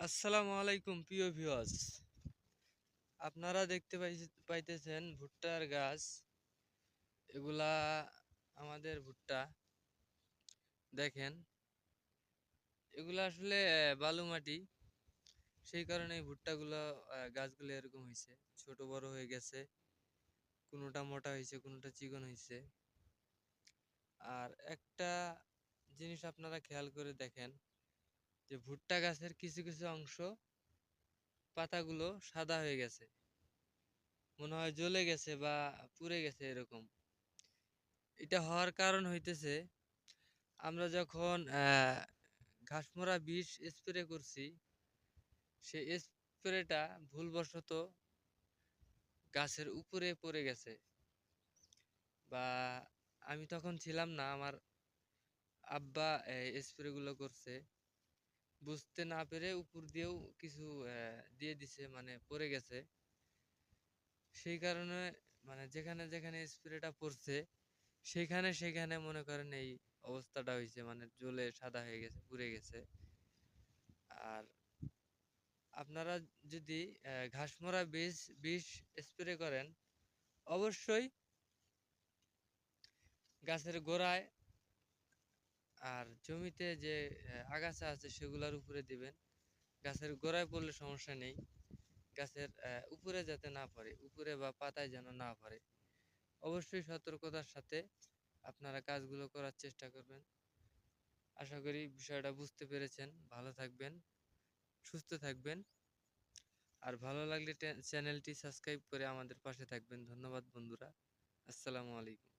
আসসালামু আলাইকুম, প্রিয় ভিউয়ার্স আপনারা দেখতে পাই- পাইতেছেন ভুট্টার গাছ। এগুলা আমাদের ভুট্টা। দেখেন, এগুলা আসলে বালু মাটি। সেই কারণে ভুট্টাগুলো গাছগুলো এরকম হয়েছে ছোট, বড় হয়ে গেছে। কোনোটা মোটা হয়েছে কোনোটা চিকন হয়েছে আর একটা জিনিস আপনারা খেয়াল করে দেখেন যে ভুট্টা গাছের কিছু কিছু অংশ পাতাগুলো সাদা হয়ে গেছে। মনে হয় জ্বলে গেছে বা পুড়ে গেছে এরকম। এটা হওয়ার কারণ হইতেছে, আমরা যখন ঘাসমরা বিষ স্প্রে করছি সেই স্প্রেটা ভুলবশত গাছের উপরে পড়ে গেছে। বা আমি তখন ছিলাম না, আমার আব্বা স্প্রে গুলো করছে। বুঝতে না পেরে উপর দিয়েও কিছু দিয়ে দিছে মানে পড়ে গেছে। সেই কারণে মানে যেখানে যেখানে স্প্রেটা পড়ছে, সেখানে সেখানে মনে করেন এই অবস্থাটা হয়েছে মানে জ্বলে সাদা হয়ে গেছে, পুড়ে গেছে। আর আপনারা যদি ঘাসমরা বীজ বিষ স্প্রে করেন, অবশ্যই গাছের গোড়ায় আর জমিতে যে আগাছা আছে সেগুলোর উপরে দিবেন। গাছের গোড়ায় পড়লে সমস্যা নেই। গাছের উপরে যাতে না পড়ে, উপরে বা পাতায় যেন না পড়ে। অবশ্যই সতর্কতার সাথে আপনারা কাজগুলো করার চেষ্টা করবেন। আশা করি বিষয়টা বুঝতে পেরেছেন। ভালো থাকবেন, সুস্থ থাকবেন। আর ভালো লাগলে চ্যানেলটি সাবস্ক্রাইব করে আমাদের পাশে থাকবেন। ধন্যবাদ বন্ধুরা। আসসালামু আলাইকুম।